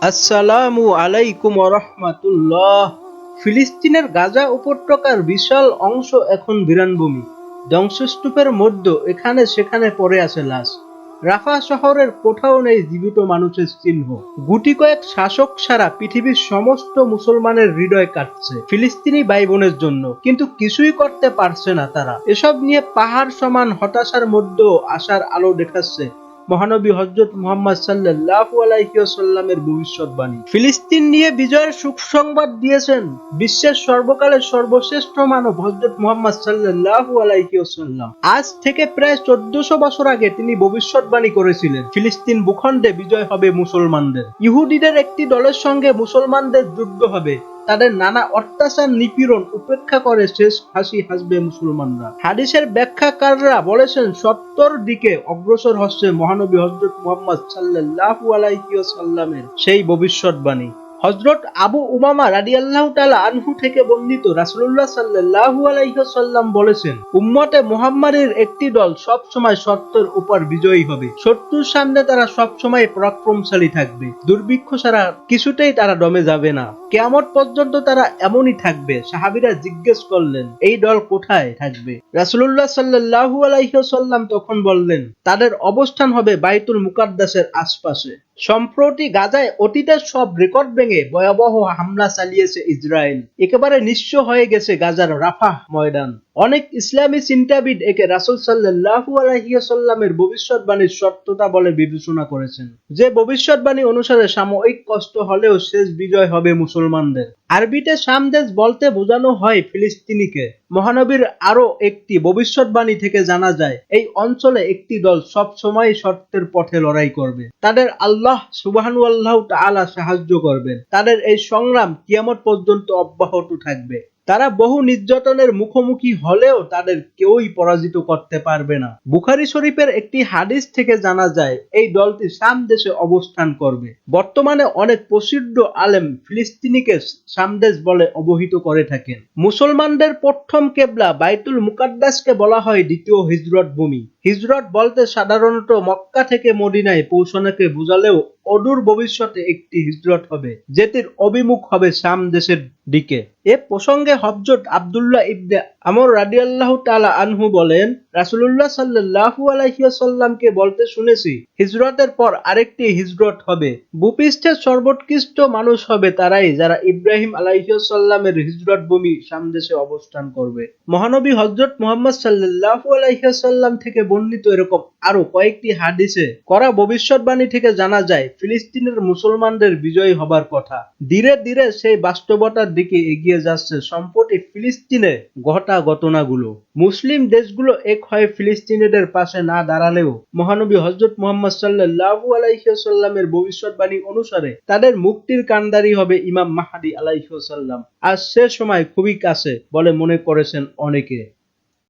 আসসালামু আলাইকুম রহমাতুল্লাহ। ফিলিস্তিনের গাজা উপত্যকার বিশাল অংশ এখন বিরানভূমি। ধ্বংসস্তূপের মধ্য এখানে সেখানে পড়ে আছে লাশ। রাফা শহরের কোথাও নেই জীবিত মানুষের চিহ্ন। গুটি কয়েক শাসক সারা পৃথিবীর সমস্ত মুসলমানের হৃদয় কাটছে ফিলিস্তিনি ভাই বোনের জন্য। কিন্তু কিছুই করতে পারছে না তারা। এসব নিয়ে পাহাড় সমান হতাশার মধ্যেও আশার আলো দেখাচ্ছে মহানবী হজরত মুহাম্মদ সাল্লাল্লাহু আলাইহি ওয়াসাল্লামের ভবিষ্যৎবাণী ফিলিস্তিন নিয়ে বিজয়ের সুখ সংবাদ দিয়েছেন বিশ্বের সর্বকালের সর্বশ্রেষ্ঠ মানব হজরত মুহাম্মদ সাল্লাল্লাহু আলাইহি ওয়াসাল্লাম। আজ থেকে প্রায় চোদ্দশো বছর আগে তিনি ভবিষ্যৎবাণী করেছিলেন। ফিলিস্তিন ভূখণ্ডে বিজয় হবে মুসলমানদের। ইহুদিদের একটি দলের সঙ্গে মুসলমানদের যুদ্ধ হবে। তাদের নানা অত্যাচার নিপীড়ন উপেক্ষা করে শেষ হাসি হাসবে মুসলমানরা। হাদিসের ব্যাখ্যাকাররা বলেছেন, সত্তর দিকে অগ্রসর হচ্ছে মহানবী হজরত মোহাম্মদ সাল্লাহ আলাইহি সাল্লামের সেই ভবিষ্যৎবাণী। হজরত আবু উমামা রাদিয়াল্লাহু তাআলা আনহু থেকে বর্ণিত রাসুল্লাহ সাল্লাল্লাহু আলাইহি ওয়াসাল্লাম বলেছেন, উম্মতে মুহাম্মাদের একটি দল সব সময় সত্যের উপর বিজয়ী হবে। শত্রুর সামনে তারা সব সময় পরাক্রমশালী থাকবে। দুর্ভিক্ষ ছাড়া কিছুতেই তারা দমে যাবে না। কেয়ামত পর্যন্ত তারা এমনই থাকবে, সাহাবিরা জিজ্ঞেস করলেন, এই দল কোথায় থাকবে? রাসূলুল্লাহ সাল্লাল্লাহু আলাইহি ওয়াসাল্লাম তখন বললেন, তাদের অবস্থান হবে বাইতুল মুকাদ্দাসের আশপাশে। সম্প্রতি গাজায় অতীতের সব রেকর্ড ভেঙে ভয়াবহ হামলা চালিয়েছে ইসরায়েল। একেবারে নিঃস্ব হয়ে গেছে গাজার রাফাহ ময়দান। অনেক ইসলামী চিন্তাবিদ একে রাসুল সাল্লাহু আলহিয়াসাল্লামের ভবিষ্যৎবাণীর সত্যতা বলে বিবেচনা করেছেন। যে ভবিষ্যৎবাণী অনুসারে সাময়িক কষ্ট হলেও শেষ বিজয় হবে মুসলমানদের। আরবিতে সামদেশ বলতে বোঝানো হয় ফিলিস্তিনিকে। মহানবীর আরও একটি ভবিষ্যৎবাণী থেকে জানা যায়, এই অঞ্চলে একটি দল সব সময় সত্যের পথে লড়াই করবে। তাদের আল্লাহ সুবাহানু আল্লাহ তাআলা সাহায্য করবেন। তাদের এই সংগ্রাম কিয়ামত পর্যন্ত অব্যাহত থাকবে। তারা বহু নির্যাতনের মুখোমুখি হলেও তাদের কেউই পরাজিত করতে পারবে না। বুখারি শরীফের একটি হাদিস থেকে জানা যায়, এই দলটি শাম দেশে অবস্থান করবে। বর্তমানে অনেক প্রসিদ্ধ আলেম ফিলিস্তিনিকে সামদেশ বলে অবহিত করে থাকেন। মুসলমানদের প্রথম কেবলা বাইতুল মুকাদ্দাসকে বলা হয় দ্বিতীয় হিজরত ভূমি। হিজরত বলতে সাধারণত মক্কা থেকে মদিনায় পৌঁছানোকে বোঝালেও অদূর ভবিষ্যতে একটি হিজরত হবে, যেটির অভিমুখ হবে শাম দেশের দিকে। এ প্রসঙ্গে হজরত আবদুল্লাহ ইবনে আমর রাদিয়াল্লাহু তাআলা আনহু বলেন রাসূলুল্লাহ সাল্লাল্লাহু আলাইহি ওয়াসাল্লামকে বলতে শুনেছি, হিজরতের পর আরেকটি হিজরত হবে। ভূপৃষ্ঠের সর্বোৎকৃষ্ট মানুষ হবে তারাই যারা ইব্রাহিম আলাইহি ওয়াসাল্লামের হিজরত ভূমি সামদেশে অবস্থান করবে। মহানবী হজরত মুহাম্মদ সাল্লাল্লাহু আলাইহি ওয়াসাল্লাম থেকে বর্ণিত এরকম আরও কয়েকটি হাদিসে করা ভবিষ্যৎবাণী থেকে জানা যায়, ফিলিস্তিনের মুসলমানদের বিজয়ী হবার কথা। ধীরে ধীরে সেই বাস্তবতার দিকে এগিয়ে যাচ্ছে সম্প্রতি ফিলিস্তিনে ঘটা ঘটনাগুলো। মুসলিম দেশগুলো এক হয়ে ফিলিস্তিনিদের পাশে না দাঁড়ালেও মহানবী হজরত মোহাম্মদ সাল্লাহু আলাইসাল্লামের ভবিষ্যৎবাণী অনুসারে তাদের মুক্তির কান্দারি হবে ইমাম মাহাদি আলাইসাল্লাম আর সে সময় খুবই কাছে বলে মনে করেছেন অনেকে।